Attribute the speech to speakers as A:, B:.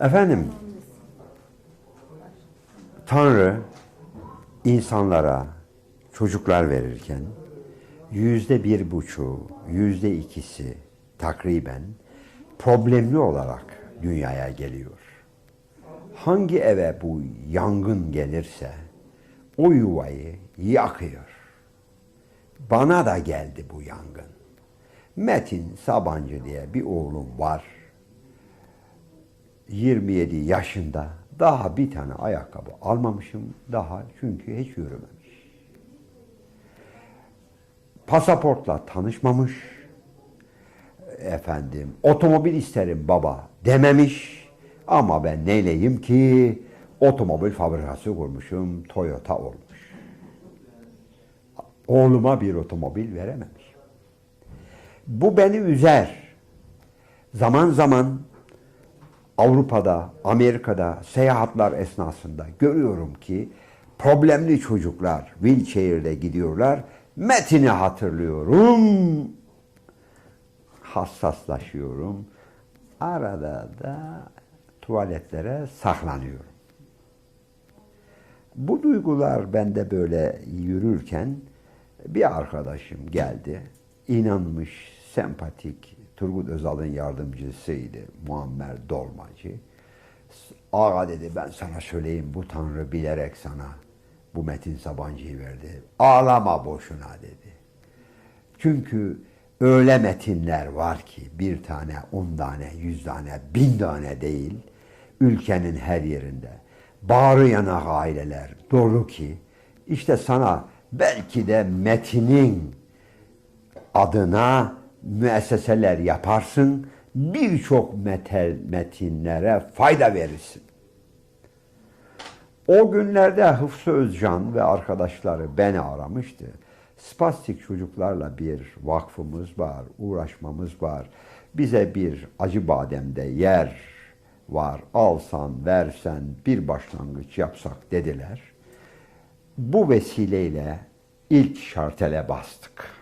A: Efendim, Tanrı insanlara çocuklar verirken yüzde bir buçuğu, yüzde ikisi takriben problemli olarak dünyaya geliyor. Hangi eve bu yangın gelirse o yuvayı yakıyor. Bana da geldi bu yangın. Metin Sabancı diye bir oğlum var. 27 yaşında daha bir tane ayakkabı almamışım daha çünkü hiç yürümemiş. Pasaportla tanışmamış. Efendim otomobil isterim baba dememiş. Ama ben neyleyim ki otomobil fabrikası kurmuşum Toyota olmuş. Oğluma bir otomobil verememiş. Bu beni üzer. Zaman zaman Avrupa'da, Amerika'da seyahatler esnasında görüyorum ki problemli çocuklar wheelchair'de gidiyorlar. Metini hatırlıyorum. Hassaslaşıyorum. Arada da tuvaletlere saklanıyorum. Bu duygular bende böyle yürürken bir arkadaşım geldi. İnanmış, sempatik, Turgut Özal'ın yardımcısıydı Muammer Dolmacı. Ağa dedi ben sana söyleyeyim bu Tanrı bilerek sana bu Metin Sabancı'yı verdi. Ağlama boşuna dedi. Çünkü öyle metinler var ki bir tane, on tane, yüz tane, bin tane değil ülkenin her yerinde. Bağrı yanak aileler dolu ki işte sana belki de metinin adına müesseseler yaparsın, birçok metinlere fayda verirsin. O günlerde Hıfzı Özcan ve arkadaşları beni aramıştı. Spastik çocuklarla bir vakfımız var, uğraşmamız var. Bize bir acı bademde yer var, alsan, versen, bir başlangıç yapsak dediler. Bu vesileyle ilk şartele bastık.